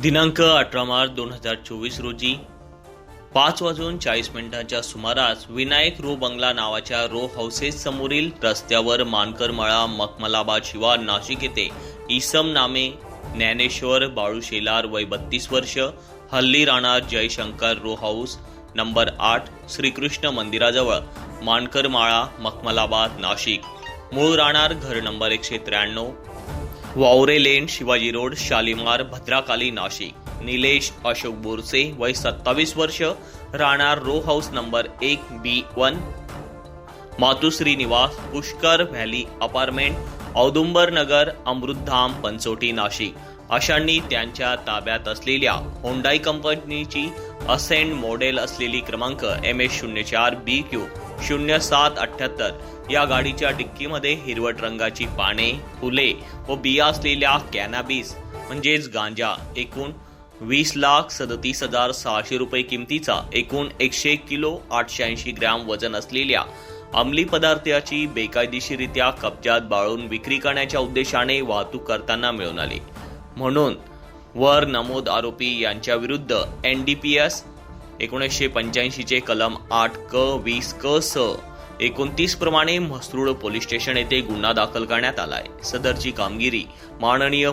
दिनांक अठरा मार्च दोन हजार चोवीस रोजी पाच वाजून चाळीस मिनिटांच्या सुमारास विनायक रो बंगला नावाच्या रो हाऊसेस समोरील रस्त्यावर मानकरमाळा मखमलाबाद शिवार नाशिक येथे इसम नामे ज्ञानेश्वर बाळू शेलार वय बत्तीस वर्ष हल्ली राहणार जयशंकर रो हाऊस नंबर आठ श्रीकृष्ण मंदिराजवळ मानकरमाळा मखमलाबाद नाशिक. मूळ राहणार घर नंबर एकशे त्र्याण्णव वावरे लेन शिवाजी रोड शालिमार भद्राकाली नाशिक. निलेश अशोक बोरसे वय सत्तावीस वर्ष राहणार रो हाऊस नंबर एक B one Matoshri Niwas Pushkar valley apartment Audumbar Nagar Amritdham Panchoti Nashik. अशांनी त्यांच्या ताब्यात असलेल्या होंडाई कंपनीची असेंड मॉडेल असलेली क्रमांक एम एस शून्य चार बी क्यू शून्य सात अठ्ठ्याहत्तर या गाडीच्या डिक्कीमध्ये हिरवट रंगाची पाने फुले व बिया असलेल्या कॅनाबीस म्हणजेच गांजा एकूण वीस लाख सदतीस हजार सहाशे रुपये किमतीचा एकूण एकशे किलो आठशे ऐंशी ग्रॅम वजन असलेल्या अंमली पदार्थाची बेकायदेशीरित्या कब्जात बाळून विक्री करण्याच्या उद्देशाने वाहतूक करताना मिळून आली. म्हणून वर नमोद आरोपी यांच्या विरुद्ध एन डी पी एस एकोणीसशे पंच्याऐंशीचे कलम आठ क वीस क स. एकोणतीस प्रमाणे म्हसरूळ पोलीस स्टेशन येथे गुन्हा दाखल करण्यात आलाय. सदरची कामगिरी माननीय